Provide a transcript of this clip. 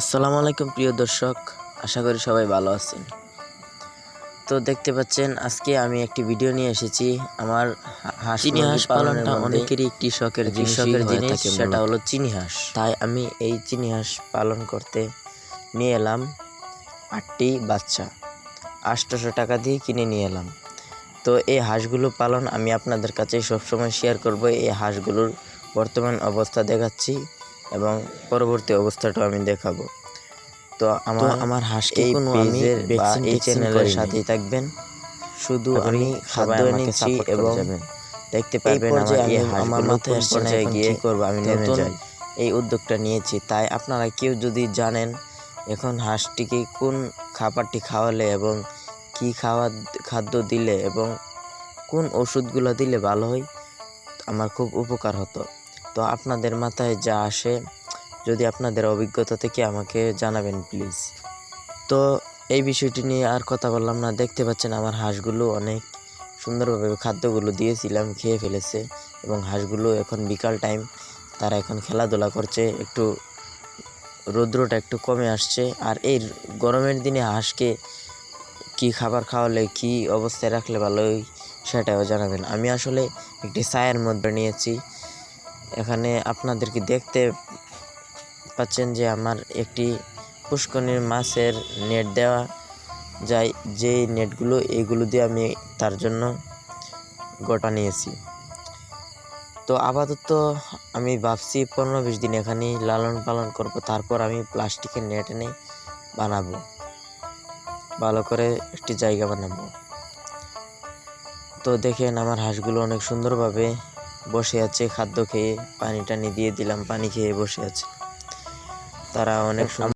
আসসালামু আলাইকুম প্রিয় দর্শক। আশা করি সবাই ভালো আছেন। তো দেখতে পাচ্ছেন আজকে আমি একটি ভিডিও নিয়ে এসেছি। আমার হাঁস চিনি হাঁস পালনটা অনেকেরই একটি শখের শখের জিনিস, সেটা হলো চিনি হাঁস। তাই আমি এই চিনি হাঁস পালন করতে নিয়ে এলাম আটটি বাচ্চা। আটশোশো টাকা দিয়ে কিনে নিয়ে এলাম। তো এই হাঁসগুলো পালন আমি আপনাদের কাছে সবসময় শেয়ার করব। এই হাঁসগুলোর বর্তমান অবস্থা দেখাচ্ছি। এবং পরবর্তী অবস্থাটা আমি দেখাবো। তো আমার আমার হাঁসকে এই কোনো আমি এই চ্যানেলের সাথেই থাকবেন। শুধু আমি খাদ্য এনেছি এবং দেখতে পারবেন আমার এই আমার মাথায় পর্যায়ে গিয়ে করব আমি নেমে নতুন যাই। এই উদ্যোগটা নিয়েছি। তাই আপনারা কেউ যদি জানেন এখন হাঁসটিকে কোন খাবারটি খাওয়ালে এবং কি খাওয়া খাদ্য দিলে এবং কোন ওষুধগুলো দিলে ভালো হয় আমার খুব উপকার হতো। তো আপনাদের মাথায় যা আসে, যদি আপনাদের অভিজ্ঞতা থেকে আমাকে জানাবেন প্লিজ তো এই বিষয়টি নিয়ে আর কথা বললাম না। দেখতে পাচ্ছেন আমার হাঁসগুলো অনেক সুন্দরভাবে খাদ্যগুলো দিয়েছিলাম, খেয়ে ফেলেছে এবং হাঁসগুলো এখন বিকাল টাইম তারা এখন খেলাধুলা করছে, একটু রৌদ্রটা একটু কমে আসছে। আর এই গরমের দিনে হাঁসকে কি খাবার খাওয়ালে, কি অবস্থায় রাখলে ভালো সেটাও জানাবেন। আমি আসলে একটি ছায়ের মধ্যে নিয়েছি। এখানে আপনাদেরকে দেখতে পাচ্ছেন যে আমার একটি পুষ্করণীর মাছের নেট দেওয়া যায়। যে নেটগুলো, এগুলো দিয়ে আমি তার জন্য গোটা নিয়েছি। তো আপাতত আমি ভাবছি পনেরো বিশ দিন এখানেই লালন পালন করব। তারপর আমি প্লাস্টিকের নেট এনে বানাবো। ভালো করে একটি জায়গা বানাবো। তো দেখেন আমার হাঁসগুলো অনেক সুন্দরভাবে বসে আছে খাদ্য খেয়ে পানি টানি দিয়ে দিলাম পানি খেয়ে বসে আছে। তারা অনেক